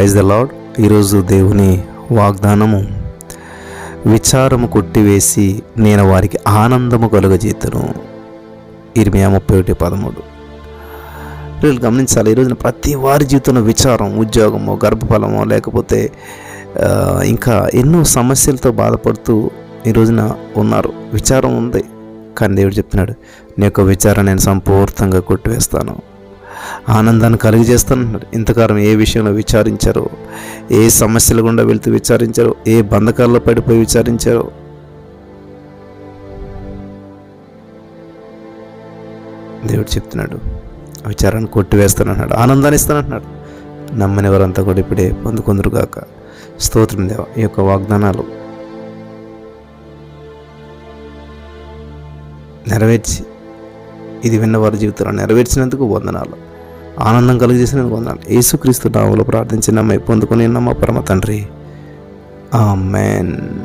Praise the lord ఈరోజు దేవుని వాగ్దానము విచారము కొట్టివేసి నేను వారికి ఆనందము కలుగజేతును. ఇరవై ముప్పై ఒకటి పదమూడు. వీళ్ళు గమనించాలి ఈ రోజున ప్రతి వారి జీవితంలో విచారం ఉద్యోగమో గర్భఫలము లేకపోతే ఇంకా ఎన్నో సమస్యలతో బాధపడుతూ ఈ రోజున ఉన్నారు. విచారం ఉంది కానీ దేవుడు చెప్తున్నాడు నీ యొక్క విచారం నేను సంపూర్తంగా కొట్టివేస్తాను. ఆనందాన్ని కలిగజేస్తాను ఇంతకాలం ఏ విషయంలో విచారించారో ఏ సమస్యల గుండా వెళ్తూ విచారించారో ఏ బంధకాల్లో పడిపోయి విచారించారో? దేవుడు చెప్తున్నాడు విచారాన్ని కొట్టివేస్తానంటున్నాడు ఆనందాన్ని ఇస్తానంటున్నాడు నమ్మని వారంతా కూడా ఇప్పుడే పొందుకుందరుగాక స్తోత్రం దేవ ఈ యొక్క వాగ్దానాలు నెరవేర్చి ఇది విన్న వారి జీవితంలో నెరవేర్చినందుకు వందనాలు. ఆనందం కలిగజేసినందుకు వందనాలు. యేసుక్రీస్తు నామలో ప్రార్థించిన నమ్మ పొందుకొని నమ్మ పరమ తండ్రి. ఆమెన్.